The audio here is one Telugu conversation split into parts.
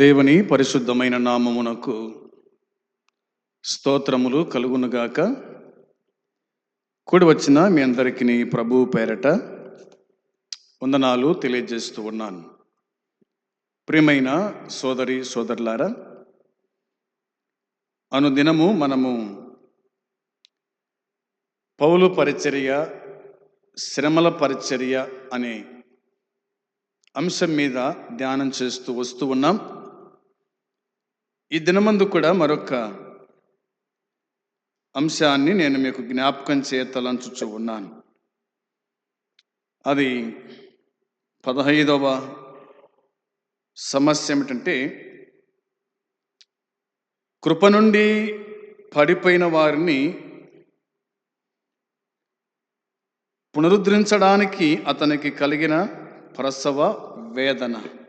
దేవుని పరిశుద్ధమైన నామమునకు స్తోత్రములు కలుగునుగాక. కూడి వచ్చిన మీ అందరికీ ప్రభు పేరట వందనాలు తెలియజేస్తూ ఉన్నాను. ప్రియమైన సోదరి సోదరులారా అనుదినము మనము పౌలు పరిచర్య శ్రమల పరిచర్య అనే అంశం మీద ధ్యానం చేస్తూ వస్తూ ఉన్నాం. ఈ దినమందు కూడా మరొక అంశాన్ని నేను మీకు జ్ఞాపకం చేయతలంచుచు ఉన్నాను. అది పదహైదవ సమస్య ఏమిటంటే కృప నుండి పడిపోయిన వారిని పునరుద్ధరించడానికి అతనికి కలిగిన ప్రసవ వేదన.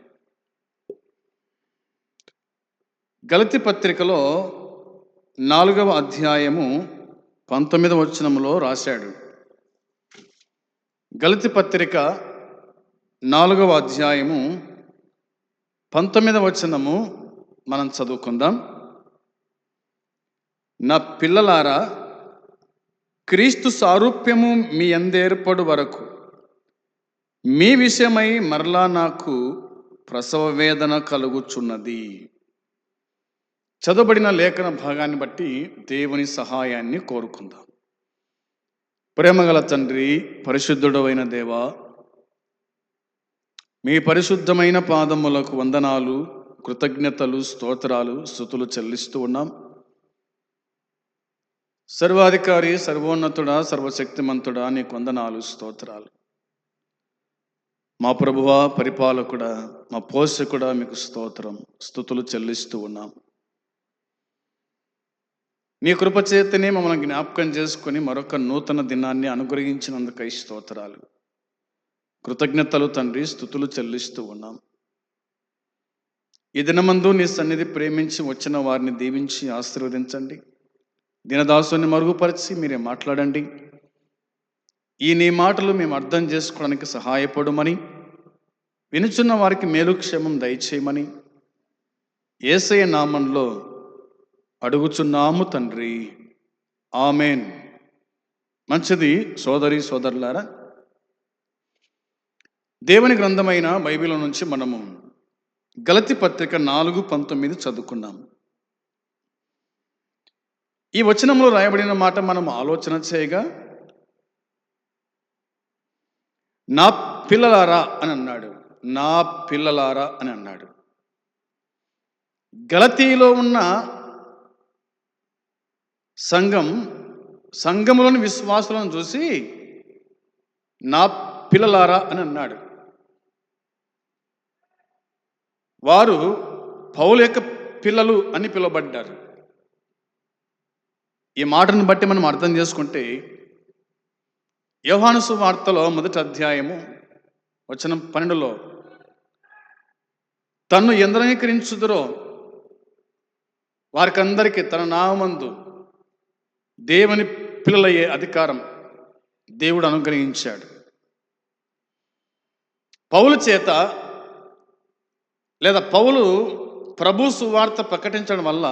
గలతి పత్రికలో నాలుగవ అధ్యాయము పంతొమ్మిదవ వచనములో రాశాడు. గలతి పత్రిక నాలుగవ అధ్యాయము పంతొమ్మిదవ వచనము మనం చదువుకుందాం. నా పిల్లలారా క్రీస్తు సారూప్యము మీ అందేర్పడు వరకు మీ విషయమై మరలా నాకు ప్రసవ వేదన కలుగుచున్నది. చదవబడిన లేఖన భాగాన్ని బట్టి దేవుని సహాయాన్ని కోరుకుందాం. ప్రేమగల తండ్రి పరిశుద్ధుడైన దేవ మీ పరిశుద్ధమైన పాదములకు వందనాలు కృతజ్ఞతలు స్తోత్రాలు స్థుతులు చెల్లిస్తూ ఉన్నాం. సర్వాధికారి సర్వోన్నతుడా సర్వశక్తిమంతుడా నీకు వందనాలు స్తోత్రాలు. మా ప్రభువా పరిపాలకుడా మా పోషకుడా మీకు స్తోత్రం స్థుతులు చెల్లిస్తూ ఉన్నాం. నీ కృపచేతనే మమ్మల్ని జ్ఞాపకం చేసుకొని మరొక నూతన దినాన్ని అనుగ్రహించినందుకై స్తోత్రాలు. కృతజ్ఞతలు తండ్రి స్థుతులు చెల్లిస్తూ ఉన్నాం. ఈ దినమందు నీ సన్నిధి ప్రేమించి వచ్చిన వారిని దీవించి ఆశీర్వదించండి. దినదాసుని మరుగుపరిచి మీరే మాట్లాడండి. ఈ నీ మాటలు మేము అర్థం చేసుకోవడానికి సహాయపడమని వినుచున్న వారికి మేలు క్షేమం దయచేయమని ఏసయ నామంలో అడుగుచున్నాము తండ్రి. ఆమెన్. మంచిది సోదరి సోదరులారా. దేవుని గ్రంథమైన బైబిల్ నుంచి మనము గలతి పత్రిక నాలుగు పంతొమ్మిది చదువుకున్నాము ఈ వచనంలో రాయబడిన మాట మనం ఆలోచన చేయగా నా పిల్లలారా అని అన్నాడు. నా పిల్లలారా అని అన్నాడు. గలతీలో ఉన్న సంఘం సంఘములోని విశ్వాసులను చూసి నా పిల్లలారా అని అన్నాడు. వారు పౌలు యొక్క పిల్లలు అని పిలువబడ్డారు. ఈ మాటను బట్టి మనం అర్థం చేసుకుంటే యోహానుసు వార్తలో మొదటి అధ్యాయము వచనం పన్నెండులో తన్ను ఎందరంగీకరించుదరో వారికందరికీ తన నామందు దేవుని పిల్లలయ్యే అధికారం దేవుడు అనుగ్రహించాడు. పౌలు చేత లేదా పౌలు ప్రభు సువార్త ప్రకటించడం వల్ల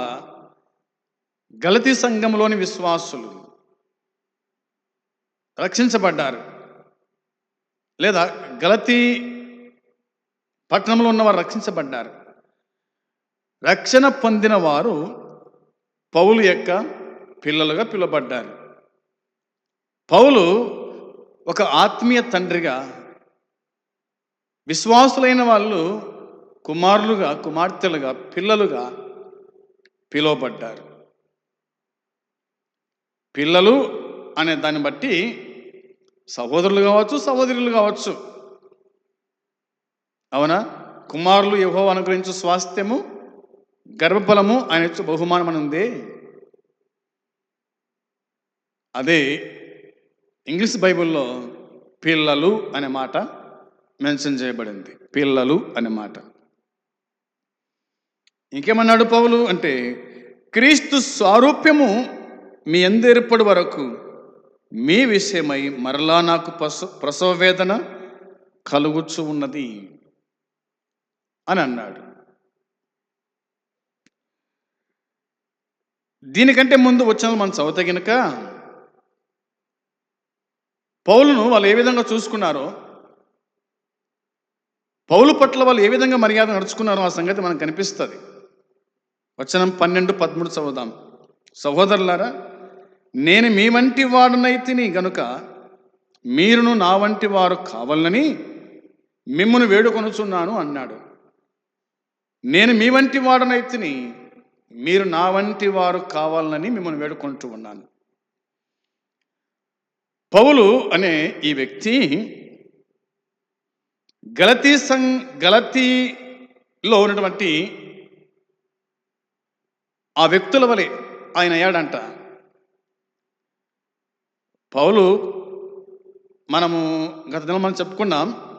గలతీ సంఘంలోని విశ్వాసులు రక్షించబడ్డారు. లేదా గలతీ పట్టణంలో ఉన్నవారు రక్షించబడ్డారు. రక్షణ పొందిన వారు పౌలు యొక్క పిల్లలుగా పిలువబడ్డారు. పౌలు ఒక ఆత్మీయ తండ్రిగా విశ్వాసులైన వాళ్ళు కుమారులుగా కుమార్తెలుగా పిల్లలుగా పిలువబడ్డారు. పిల్లలు అనే దాన్ని బట్టి సహోదరులు కావచ్చు సహోదరులు కావచ్చు. అవునా? కుమారులు యహో అనుగ్రహించు స్వాస్థ్యము గర్భఫలము ఆయన బహుమానం అని ఉంది. అదే ఇంగ్లీష్ బైబిల్లో పిల్లలు అనే మాట మెన్షన్ చేయబడింది. పిల్లలు అనే మాట. ఇంకేమన్నాడు పౌలు అంటే క్రీస్తు స్వారూప్యము మీ ఎందేర్పడి వరకు మీ విషయమై మరలా నాకు ప్రసవ వేదన కలుగుచ్చు ఉన్నది అని అన్నాడు. దీనికంటే ముందు వచ్చిన మనం చదువుతా పౌలను వాళ్ళు ఏ విధంగా చూసుకున్నారో పౌలు పట్ల వాళ్ళు ఏ విధంగా మర్యాద నడుచుకున్నారో ఆ సంగతి మనకు కనిపిస్తుంది. వచనం పన్నెండు పదమూడు చదువుదాం. సహోదరులారా నేను మీ వంటి వాడునైతిని గనుక మీరును నా వంటి వారు కావాలని మిమ్మల్ని వేడుకొనుచున్నాను అన్నాడు. నేను మీ వంటి వాడనైతిని మీరు నా వంటి వారు కావాలని మిమ్మల్ని వేడుకుంటూ ఉన్నాను. పౌలు అనే ఈ వ్యక్తి గలతీ సం గలతీలో ఉన్నటువంటి ఆ వ్యక్తుల వలె ఆయన అయ్యాడంట. పౌలు మనము గత దినం మనం చెప్పుకున్నాం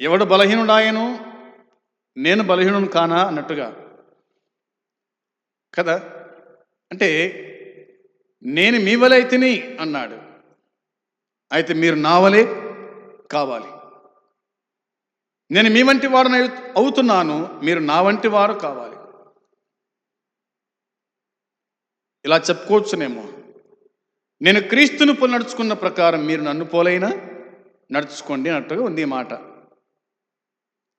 ఎవడు బలహీనుడాయను నేను బలహీనుడు కానా అన్నట్టుగా. కదా? అంటే నేను మీ వలె అయితేని అన్నాడు. అయితే మీరు నా వలే కావాలి. నేను మీ వంటి వారిని అవుతున్నాను మీరు నా వంటి వారు కావాలి. ఇలా చెప్పుకోవచ్చునేమో. నేను క్రీస్తును పోలి నడుచుకున్న ప్రకారం మీరు నన్ను పోలైనా నడుచుకోండి అన్నట్టుగా ఉంది ఈ మాట.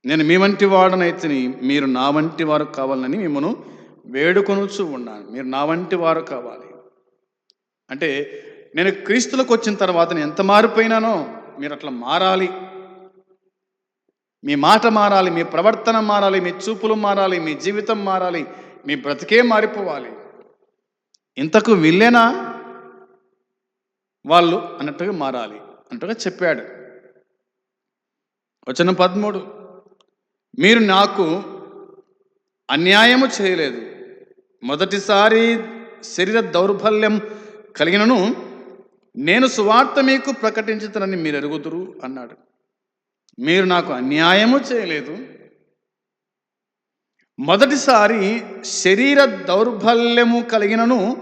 నేను మీ వంటి వాడనైతే మీరు నా వంటి వారు కావాలని మిమ్మను వేడుకొనుచు ఉన్నాను. మీరు నా వంటి వారు కావాలి. అంటే నేను క్రీస్తులకు వచ్చిన తర్వాత నేను ఎంత మారిపోయినానో మీరు అట్లా మారాలి. మీ మాట మారాలి మీ ప్రవర్తన మారాలి మీ చూపులు మారాలి మీ జీవితం మారాలి మీ బ్రతికే మారిపోవాలి. ఇంతకు వీళ్ళేనా? వాళ్ళు అన్నట్టుగా మారాలి. అన్నట్టుగా చెప్పాడు. వచ్చిన పదమూడు. మీరు నాకు అన్యాయము చేయలేదు. మొదటిసారి శరీర దౌర్బల్యం కలిగినను నేను సువార్త మీకు ప్రకటించుతానని మీరు ఎరుగుదురు అన్నాడు. మీరు నాకు అన్యాయము చేయలేదు. మొదటిసారి శరీర దౌర్బల్యము కలిగినను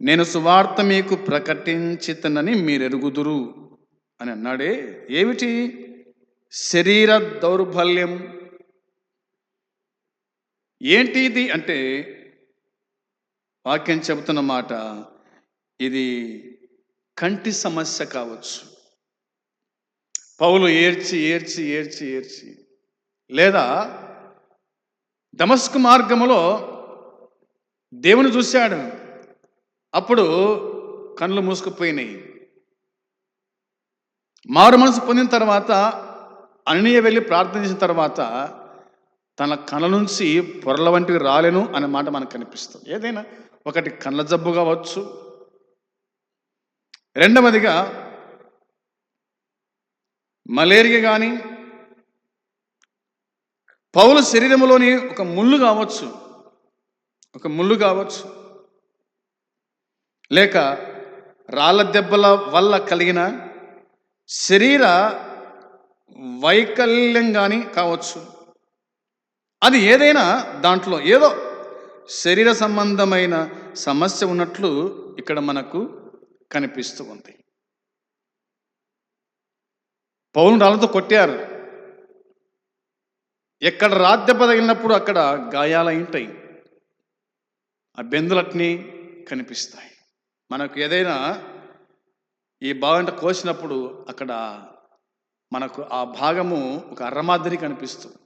నేను సువార్త మీకు ప్రకటించితనని మీరు ఎరుగుదురు అని అన్నాడే. ఏమిటి? శరీర దౌర్బల్యం. ఏంటి ఇది? అంటే వాక్యం చెబుతున్న మాట ఇది కంటి సమస్య కావచ్చు. పౌలు ఏడ్చి ఏడ్చి ఏడ్చి ఏడ్చి. లేదా దమస్క్ మార్గములో దేవుని చూశాడు. అప్పుడు కళ్ళు మూసుకుపోయినాయి మారు మనసు పొందిన తర్వాత అననీయ వెళ్ళి ప్రార్థించిన తర్వాత తన కళ్ళ నుంచి పొరల వంటివి రాలేను అనే మాట మనకు కనిపిస్తుంది. ఏదైనా ఒకటి కళ్ళ జబ్బు కావచ్చు రెండవదిగా మలేరియా కానీ పౌల శరీరంలోని ఒక ముళ్ళు కావచ్చు. ఒక ముళ్ళు కావచ్చు. లేక రాళ్ళ దెబ్బల వల్ల కలిగిన శరీర వైకల్యం కానీ కావచ్చు. అది ఏదైనా దాంట్లో ఏదో శరీర సంబంధమైన సమస్య ఉన్నట్లు ఇక్కడ మనకు కనిపిస్తూ ఉంది. పౌరుని రాళ్ళతో కొట్టారు. ఎక్కడ రాద్దెబ్బ తగిలినప్పుడు అక్కడ గాయాలయింటాయి ఆ బెందులట్ని కనిపిస్తాయి. మనకు ఏదైనా ఈ భాగంట కోసినప్పుడు అక్కడ మనకు ఆ భాగము ఒక అర్రమాదిరి కనిపిస్తుంది.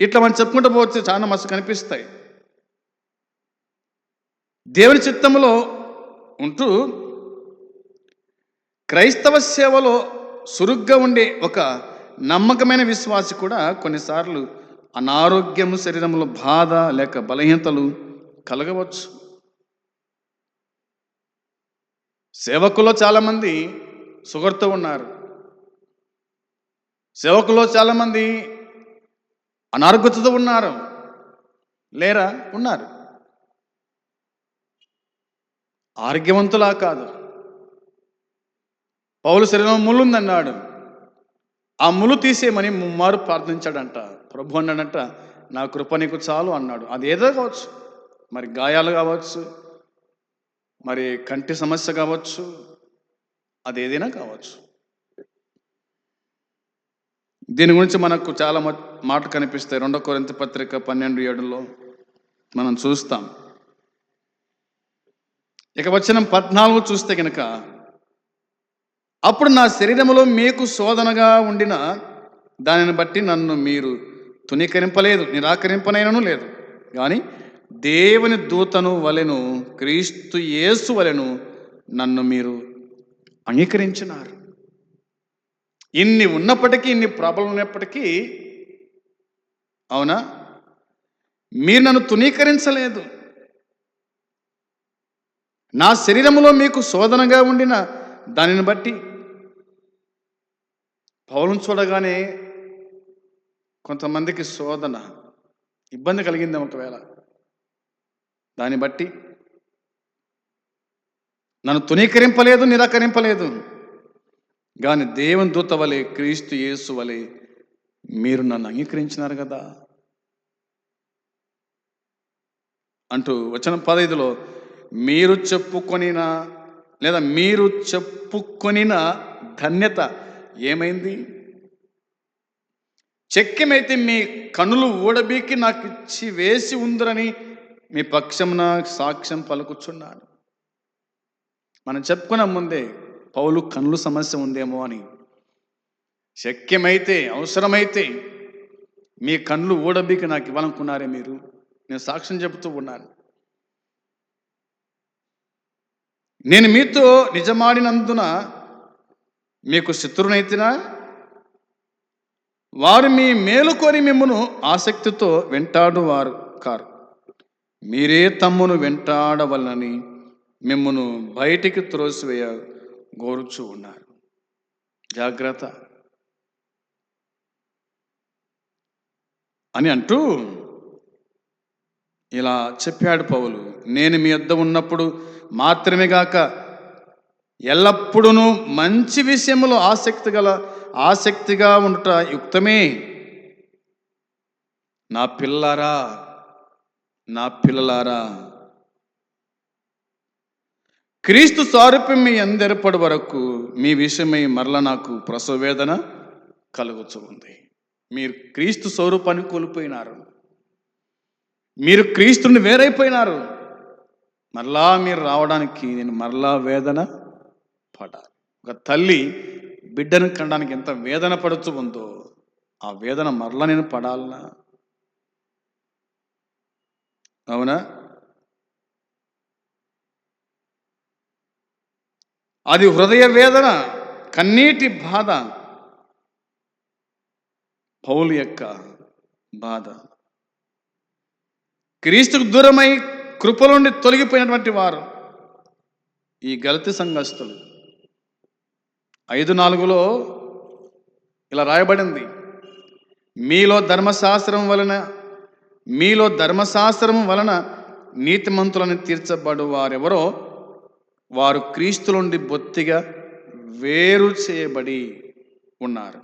ఇట్లా మనం చెప్పుకుంటూ పోవచ్చు చాలా మస్తు కనిపిస్తాయి. దేవుని చిత్తంలో ఉంటూ క్రైస్తవ సేవలో సురుగ్గా ఉండే ఒక నమ్మకమైన విశ్వాసి కూడా కొన్నిసార్లు అనారోగ్యము శరీరంలో బాధ లేక బలహీనతలు కలగవచ్చు. సేవకులో చాలామంది షుగర్తో ఉన్నారు. సేవకులో చాలామంది అనారోగ్యతతో ఉన్నారు. లేరా? ఉన్నారు. ఆరోగ్యవంతులా కాదు. పౌలు శరీరం ముళ్ళుందన్నాడు. ఆ ముళ్ళు తీసేయమని ముమ్మారు ప్రార్థించాడంట. ప్రభు అన్నాడంట నా కృప నీకు చాలు అన్నాడు. అది ఏదో కావచ్చు. మరి గాయాలు కావచ్చు. మరి కంటి సమస్య కావచ్చు. అది ఏదైనా కావచ్చు. దీని గురించి మనకు చాలా మ- మాట కనిపిస్తాయి. రెండో కొరింత పత్రిక పన్నెండు ఏడులో మనం చూస్తాం. ఇక వచ్చిన పద్నాలుగు చూస్తే కనుక అప్పుడు నా శరీరంలో మీకు శోధనగా ఉండిన దానిని బట్టి నన్ను మీరు తునీకరింపలేదు నిరాకరింపనైనను లేదు. కానీ దేవుని దూతను వలెను క్రీస్తు యేసు వలెను నన్ను మీరు అంగీకరించినారు. ఇన్ని ఉన్నప్పటికీ ఇన్ని ప్రాబ్లం ఉన్నప్పటికీ అవునా? మీరు నన్ను తునీకరించలేదు నా శరీరములో మీకు శోధనగా ఉండిన దానిని బట్టి పౌలను చూడగానే కొంతమందికి శోధన ఇబ్బంది కలిగింది ఒకవేళ. దాన్ని బట్టి నన్ను తునీకరింపలేదు నిరాకరింపలేదు. కానీ దేవుని దూత వలె క్రీస్తు యేసు వలె మీరు నన్ను అంగీకరించినారు కదా. అంటూ వచ్చిన పదైదులో మీరు చెప్పుకొనిన లేదా మీరు చెప్పుకొనిన ధన్యత ఏమైంది? చెక్కెమైతే మీ కనులు ఊడబీకి నాకు ఇచ్చి వేసి ఉందరని మీ పక్షమున సాక్ష్యం పలుకుచున్నాను. మనం చెప్పుకున్న ముందే పౌలు కనులు సమస్య ఉందేమో అని. శక్యమైతే అవసరమైతే మీ కళ్ళు ఊడబీకి నాకు ఇవ్వాలనుకున్నారే మీరు? నేను సాక్ష్యం చెబుతూ ఉన్నాను. నేను మీతో నిజమాడినందున మీకు శత్రునైతినా? వారు మీ మేలుకొని మిమ్మను ఆసక్తితో వెంటాడు వారు కారు. మీరే తమ్మును వెంటాడవలనని మిమ్మను బయటికి త్రోసివేయ గోరుచు ఉన్నారు. జాగ్రత్త. అని అంటూ ఇలా చెప్పాడు పౌలు. నేను మీ వద్ద ఉన్నప్పుడు మాత్రమే గాక ఎల్లప్పుడూ మంచి విషయంలో ఆసక్తి గల ఆసక్తిగా ఉండట యుక్తమే. నా పిల్లారా నా పిల్లలారా క్రీస్తు సారూప్యం మీ అందరిపడి వరకు మీ విషయమై మరల నాకు ప్రసవేదన కలుగుతూ ఉంది మీరు క్రీస్తు స్వరూపాన్ని కోల్పోయినారు. మీరు క్రీస్తుని వేరైపోయినారు. మరలా మీరు రావడానికి నేను మరలా వేదన పడాలి. ఒక తల్లి బిడ్డను కనడానికి ఎంత వేదన పడుతూ ఉందో ఆ వేదన మరలా నేను పడాలనా? అవునా? అది హృదయ వేదన కన్నీటి బాధ పౌలు యొక్క బాధ. క్రీస్తుకు దూరమై కృపల తొలగిపోయినటువంటి వారు ఈ గలతి సంఘస్థులు. ఐదు నాలుగులో ఇలా రాయబడింది. మీలో ధర్మశాస్త్రం వలన మీలో ధర్మశాస్త్రం వలన నీతిమంతులను తీర్చబడు వారెవరో వారు క్రీస్తు నుండి బొత్తిగా వేరు చేయబడి ఉన్నారు.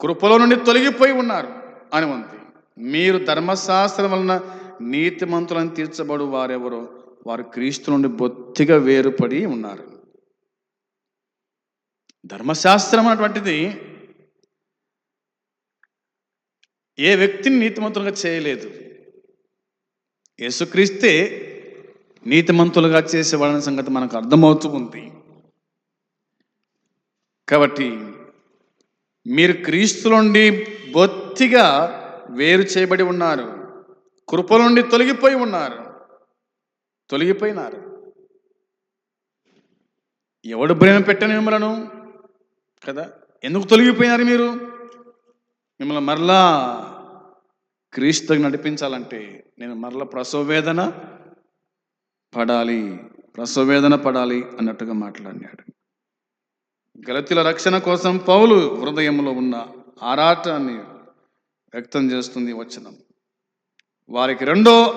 కృపలో నుండి తొలగిపోయి ఉన్నారు అని ఉంది. మీరు ధర్మశాస్త్రం వలన నీతిమంతులను తీర్చబడు వారెవరో వారు క్రీస్తు నుండి బొత్తిగా వేరుపడి ఉన్నారు. ధర్మశాస్త్రం అటువంటిది ఏ వ్యక్తిని నీతిమంతులుగా చేయలేదు. యేసుక్రీస్తే నీతిమంతులుగా చేసేవాడని సంగతి మనకు అర్థమవుతూ ఉంది. కాబట్టి మీరు క్రీస్తు నుండి బొత్తిగా వేరు చేయబడి ఉన్నారు. కృప నుండి తొలగిపోయి ఉన్నారు. తొలగిపోయినారు. ఎవడు భయం పెట్టని మిమ్మలను? కదా? ఎందుకు తొలగిపోయినారు మీరు? మిమ్మల్ని మరలా క్రీస్తుకు నడిపించాలంటే నేను మరలా ప్రసవ వేదన పడాలి ప్రసవ వేదన పడాలి అన్నట్టుగా మాట్లాడినాడు. గలతీల రక్షణ కోసం పౌలు హృదయంలో ఉన్న ఆరాటాన్ని వ్యక్తం చేస్తుంది ఈ వచనం. వారికి రెండో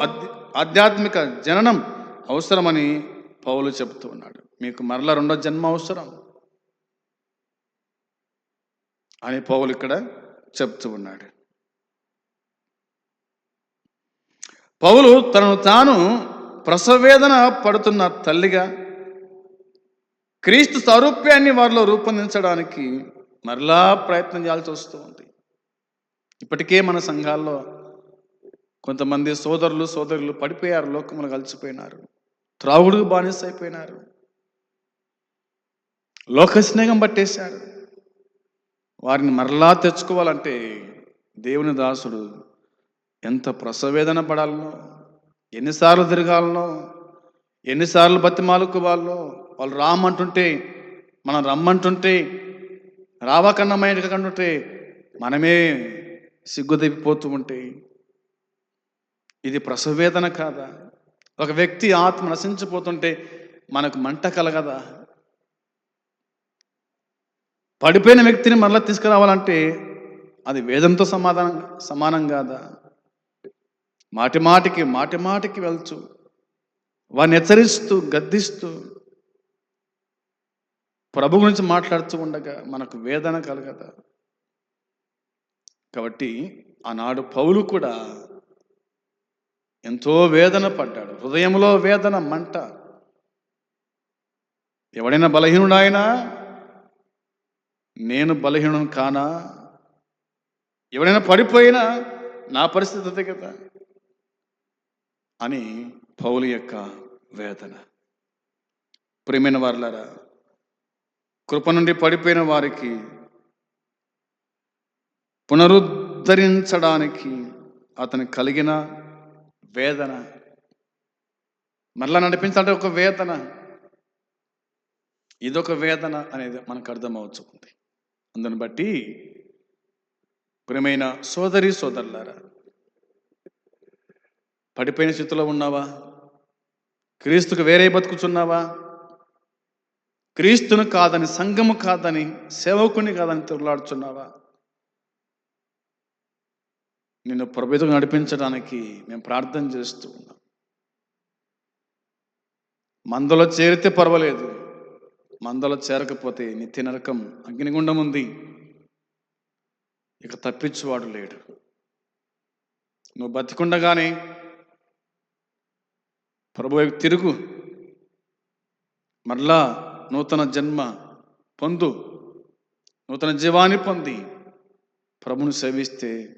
ఆధ్యాత్మిక జననం అవసరమని పౌలు చెబుతూ ఉన్నాడు. మీకు మరల రెండో జన్మ అవసరం అని పౌలు ఇక్కడ చెప్తూ ఉన్నాడు. పౌలు తనను తాను ప్రసవేదన పడుతున్న తల్లిగా క్రీస్తు సారూప్యాన్ని వారిలో రూపొందించడానికి మరలా ప్రయత్నం చేయాల్సి వస్తూ ఉంది. ఇప్పటికే మన సంఘాల్లో కొంతమంది సోదరులు సోదరులు పడిపోయారు లోకములు కలిసిపోయినారు. త్రాగుడు బానిస అయిపోయినారు లోక స్నేహం పట్టేశారు. వారిని మరలా తెచ్చుకోవాలంటే దేవుని దాసుడు ఎంత ప్రసవేదన పడాలనో ఎన్నిసార్లు తిరగాలనో ఎన్నిసార్లు బతిమాలుకోవాలో వాళ్ళు రామంటుంటే మనం రమ్మంటుంటే రావకన్నా మైండ్ కంటుంటే మనమే సిగ్గుదిప్పిపోతూ ఉంటే ఇది ప్రసవేదన కాదా? ఒక వ్యక్తి ఆత్మ నశించిపోతుంటే మనకు మంట కలగదా? పడిపోయిన వ్యక్తిని మరలా తీసుకురావాలంటే అది వేదంతో సమాధానం సమానం కాదా? మాటి మాటికి మాటి మాటికి వెళ్చు. వారిని హెచ్చరిస్తూ గద్దిస్తూ ప్రభు గురించి మాట్లాడుతూ ఉండగా మనకు వేదన కలగదా? కాబట్టి ఆనాడు పౌలు కూడా ఎంతో వేదన పడ్డాడు. హృదయంలో వేదన మంట. ఎవడైనా బలహీనుడాయనా? నేను బలహీనుడు కానా? ఎవడైనా పడిపోయినా నా పరిస్థితి అదే కదా? అని పౌలు యొక్క వేదన. ప్రియమైన వారులారా కృప నుండి పడిపోయిన వారికి పునరుద్ధరించడానికి అతను కలిగిన వేదన. మరలా నడిపించాలంటే ఒక వేదన. ఇదొక వేదన అనేది మనకు అర్థమవుతుంది అందుని బట్టి ప్రియమైన సోదరి సోదరులారా పడిపోయిన స్థితిలో ఉన్నావా? క్రీస్తుకు వేరే బతుకుచున్నావా క్రీస్తును కాదని సంఘము కాదని సేవకుని కాదని తిరుగులాడుచున్నావా? నిన్ను ప్రభుత్వం నడిపించడానికి మేము ప్రార్థన చేస్తూ ఉన్నాం. మందలో చేరితే పర్వాలేదు. మందలో చేరకపోతే నిత్య నరకం అగ్నిగుండం ఉంది. ఇక తప్పించువాడు లేడు. నువ్వు బతికుండగానే ప్రభు తిరుగు. మరలా నూతన జన్మ పొందు. నూతన జీవాన్ని పొంది. ప్రభుని సేవిస్తే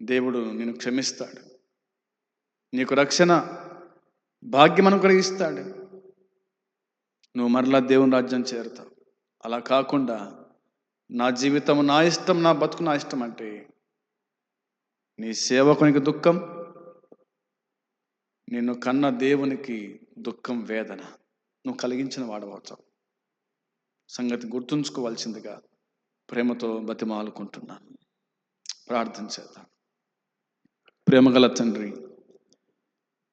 దేవుడు నేను క్షమిస్తాడు. నీకు రక్షణ భాగ్యం అనుగ్రహిస్తాడు నువ్వు మరలా దేవుని రాజ్యం చేరుతావు. అలా కాకుండా నా జీవితం నా ఇష్టం నా బతుకు నా ఇష్టం అంటే నీ సేవకునికి దుఃఖం నిన్ను కన్న దేవునికి దుఃఖం వేదన. నువ్వు కలిగించిన వాడవచ్చావు సంగతి గుర్తుంచుకోవాల్సిందిగా ప్రేమతో బతిమాలుకుంటున్నాను. ప్రార్థన చేద్దాం. ప్రేమగల తండ్రి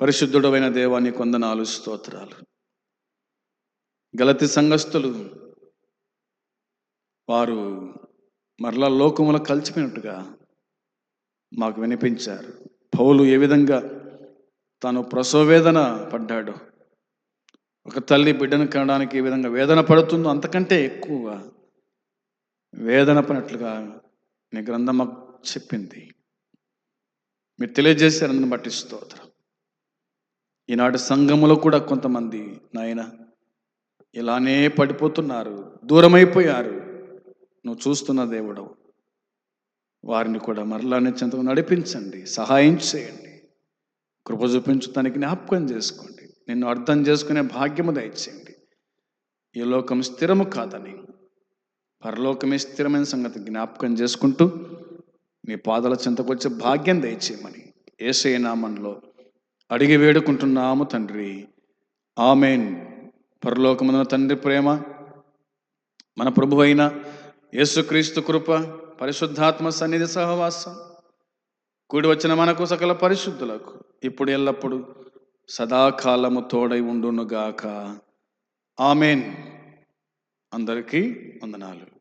పరిశుద్ధుడమైన దేవాన్ని కొందనాలు స్తోత్రాలు. గలతి సంఘస్థులు వారు మరలా లోకములో కలిసిపోయినట్టుగా మాకు వినిపించారు. పౌలు ఏ విధంగా తాను ప్రసవవేదన పడ్డాడు ఒక తల్లి బిడ్డను కనడానికి ఏ విధంగా వేదన పడుతుందో అంతకంటే ఎక్కువగా వేదన పడినట్లుగా నీ గ్రంథం మాకు చెప్పింది. మీరు తెలియజేశారని బట్టి స్తోత్రం. ఈనాటి సంఘములో కూడా కొంతమంది నాయన ఇలానే పడిపోతున్నారు దూరమైపోయారు నువ్వు చూస్తున్న దేవుడవు వారిని కూడా మరలా చెంతకు నడిపించండి సహాయం చేయండి కృప చూపించడానికి జ్ఞాపకం చేసుకోండి నిన్ను అర్థం చేసుకునే భాగ్యము దయచేయండి. ఈ లోకం స్థిరము కాదని పరలోకమే స్థిరమైన సంగతి జ్ఞాపకం చేసుకుంటూ నీ పాదాల చింతకొచ్చే భాగ్యం దయచేయమని ఏసే నామంలో అడిగి వేడుకుంటున్నాము తండ్రి. ఆమెన్. పరలోకమున తండ్రి ప్రేమ మన ప్రభు అయిన యేసుక్రీస్తు కృప పరిశుద్ధాత్మ సన్నిధి సహవాసం కూడి వచ్చిన మనకు సకల పరిశుద్ధులకు ఇప్పుడు ఎల్లప్పుడు సదాకాలము తోడై ఉండునుగాక. ఆమెన్. అందరికీ వందనాలు.